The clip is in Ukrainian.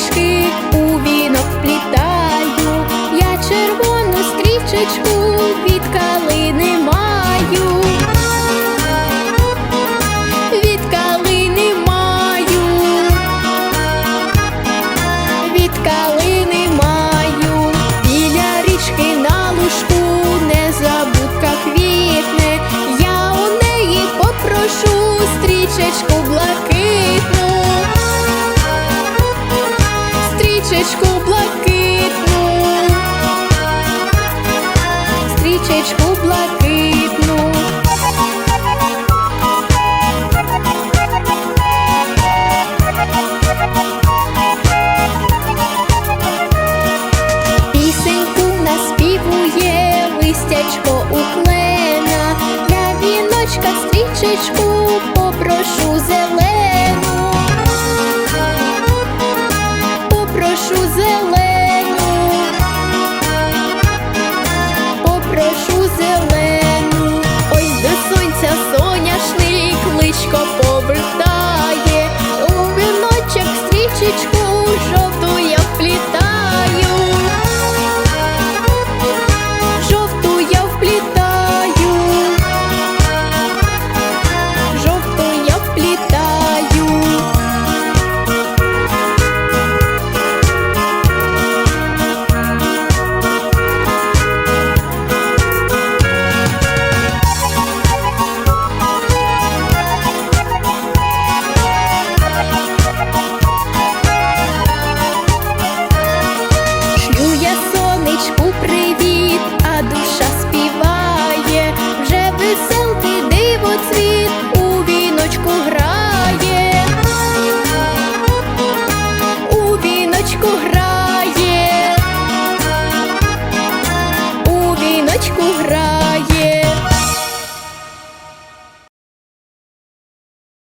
стрічки у вінок плітаю, я червону стрічечку від калини маю, від калини маю, від калини маю, біля річки на лужку незабудка квітне, я у неї попрошу стрічечку. Листячко у клена. Для віночка стрічечку попрошу зелену. Попрошу зелену. Попрошу зелену. Ось до сонця соняшник личко повертає. У віночок стрічечку